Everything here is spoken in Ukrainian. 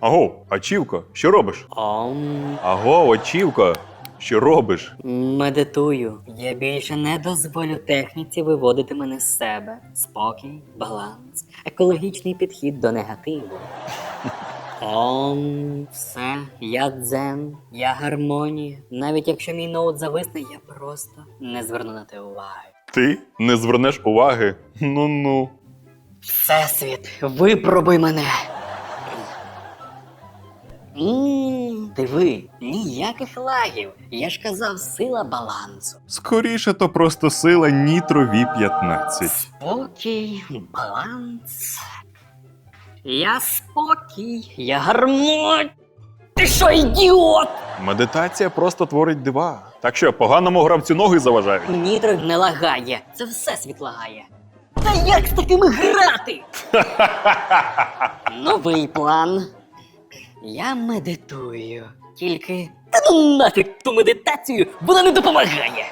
Аго, Ачівко, що робиш? Ом, Аго, Ачівко, що робиш? медитую. Я більше не дозволю техніці виводити мене з себе. Спокій, баланс, екологічний підхід до негативу. Ом, все, я дзен, я гармонія. Навіть якщо мій ноут зависне, я просто не зверну на те уваги. Ти не звернеш уваги? Ну-ну. Всесвіт, випробуй мене. Ммм, диви, ніяких лагів. Я ж казав, сила балансу. Скоріше то просто сила Нітро V15. Спокій, баланс. Я спокій, я гармонь. Ти що, ідіот? Медитація просто творить дива. Так що поганому гравцю ноги заважають. Нітро не лагає. Це всесвіт лагає. Та як з такими грати? Новий план. Я медитую. Тільки. Та ну нафіг ту медитацію, вона не допомагає.